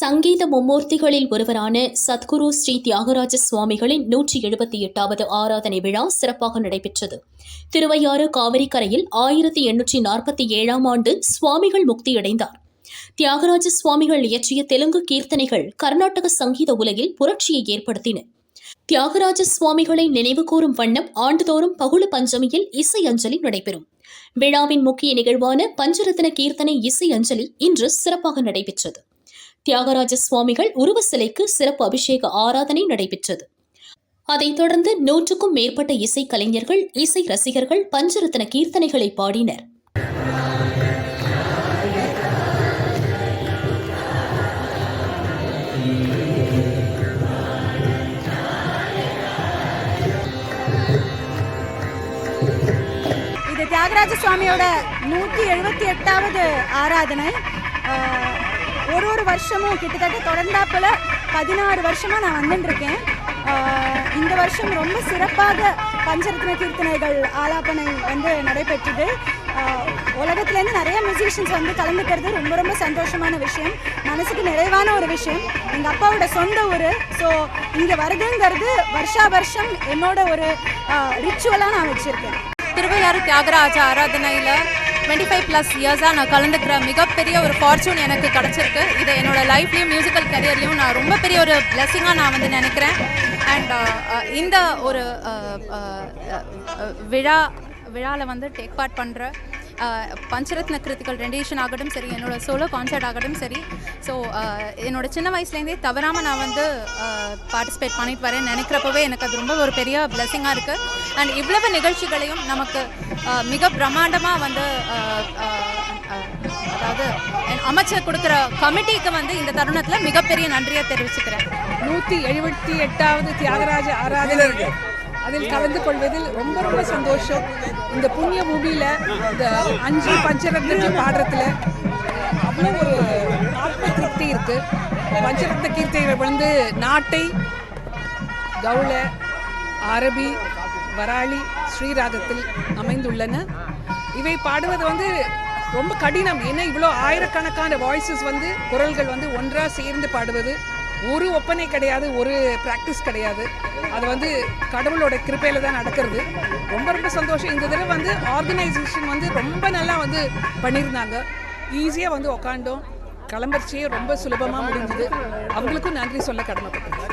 சங்கீத மும்மூர்த்திகளில் ஒருவரான சத்குரு ஸ்ரீ தியாகராஜ சுவாமிகளின் நூற்றி எழுபத்தி எட்டாவது ஆராதனை விழா சிறப்பாக நடைபெற்றது. திருவையாறு காவிரிக்கரையில் ஆயிரத்தி எண்ணூற்றி நாற்பத்தி ஏழாம் ஆண்டு சுவாமிகள் முக்தியடைந்தார். தியாகராஜ சுவாமிகள் இயற்றிய தெலுங்கு கீர்த்தனைகள் கர்நாடக சங்கீத உலகில் புரட்சியை ஏற்படுத்தின. தியாகராஜ சுவாமிகளை நினைவுகூரும் வண்ணம் ஆண்டுதோறும் பகுள பஞ்சமியில் இசை அஞ்சலி நடைபெறும். விழாவின் முக்கிய நிகழ்வான பஞ்சரத்ன கீர்த்தனை இசை அஞ்சலி இன்று சிறப்பாக நடைபெற்றது. தியாகராஜ சுவாமிகள் உருவ சிலைக்கு சிறப்பு அபிஷேக ஆராதனை நடைபெற்றது. அதைத் தொடர்ந்து நூற்றுக்கும் மேற்பட்ட இசை கலைஞர்கள் இசை ரசிகர்கள் பஞ்சரத்ன கீர்த்தனைகளை பாடினர். இது தியாகராஜ சுவாமியோட நூற்றி எழுபத்தி எட்டாவது ஆராதனை. ஆஹ், ஒரு ஒரு வருஷமும் கிட்டத்தட்ட தொடர்ந்தாப்புல பதினாறு வருஷமாக நான் வந்துட்டுருக்கேன். இந்த வருஷம் ரொம்ப சிறப்பாக பஞ்சரத்ன கீர்த்தனைகள் ஆலாபனை வந்து நடைபெற்றது. உலகத்துலேருந்து நிறைய மியூசிஷியன்ஸ் வந்து கலந்துக்கிறது ரொம்ப ரொம்ப சந்தோஷமான விஷயம். மனசுக்கு நிறைவான ஒரு விஷயம். எங்கள் அப்பாவோட சொந்த ஊர். ஸோ இங்கே வருதுங்கிறது வருஷா வருஷம் என்னோட ஒரு ரிச்சுவலாக நான் வச்சுருக்கேன். திருவையாறு தியாகராஜ ஆராதனையில் டுவெண்ட்டி ஃபைவ் ப்ளஸ் இயர்ஸாக நான் கலந்துக்கிற மிகப்பெரிய ஒரு ஃபார்ச்சூன் எனக்கு கிடச்சிருக்கு. இதை என்னோட லைஃப்லேயும் மியூசிக்கல் கரியர்லையும் நான் ரொம்ப பெரிய ஒரு பிளெஸிங்காக நான் வந்து நினைக்கிறேன். அண்ட் uh, uh, இந்த ஒரு uh, விழா விழாவில் வந்து டேக் பார்ட் பண்ணுற பஞ்சரத்ன கிருத்திகள் ரெண்டேஷன் ஆகட்டும் சரி என்னோட சோலோ கான்சர்ட் ஆகட்டும் சரி. ஸோ என்னோட சின்ன வயசுலேருந்தே தவறாமல் நான் வந்து பார்ட்டிசிபேட் பண்ணிட்டு வரேன் நினைக்கிறப்பவே எனக்கு அது ரொம்ப ஒரு பெரிய பிளெஸிங்காக இருக்குது அண்ட் இவ்வளவு நிகழ்ச்சிகளையும் நமக்கு மிக பிரம்மாண்டமாக வந்து அதாவது அமைச்சர் கொடுக்குற கமிட்டிக்கு வந்து இந்த தருணத்தில் மிகப்பெரிய நன்றியை தெரிவிச்சுக்கிறேன். நூற்றி எழுபத்தி எட்டாவது தியாகராஜ ஆராதனை. அதில் கலந்து கொள்வதில் ரொம்ப ரொம்ப சந்தோஷம். இந்த புண்ணிய பூமியில் இந்த அஞ்சு பஞ்சரத்னத்தை பாடுறதுல அவ்வளோ ஒரு ஆத்ம திருப்தி இருக்குது பஞ்சரத்ன கீர்த்தியில் வந்து நாட்டை கவுள அரபி வராளி ஸ்ரீராகத்தில் அமைந்துள்ளன. இவை பாடுவது வந்து ரொம்ப கடினம். ஏன்னா இவ்வளோ ஆயிரக்கணக்கான வாய்ஸஸ் வந்து குரல்கள் வந்து ஒன்றாக சேர்ந்து பாடுவது. ஒரு ஒப்பனை கிடையாது ஒரு ப்ராக்டிஸ் கிடையாது. அது வந்து கடவுளோட கிருப்பையில் தான் நடக்கிறது. ரொம்ப ரொம்ப சந்தோஷம். இந்த தடவை வந்து ஆர்கனைசேஷன் வந்து ரொம்ப நல்லா வந்து பண்ணியிருந்தாங்க. ஈஸியாக வந்து உக்காண்டோம் கிளம்பரிச்சியே ரொம்ப சுலபமாக முடிஞ்சுது. அவங்களுக்கும் நன்றி சொல்ல கடமைப்பட்டது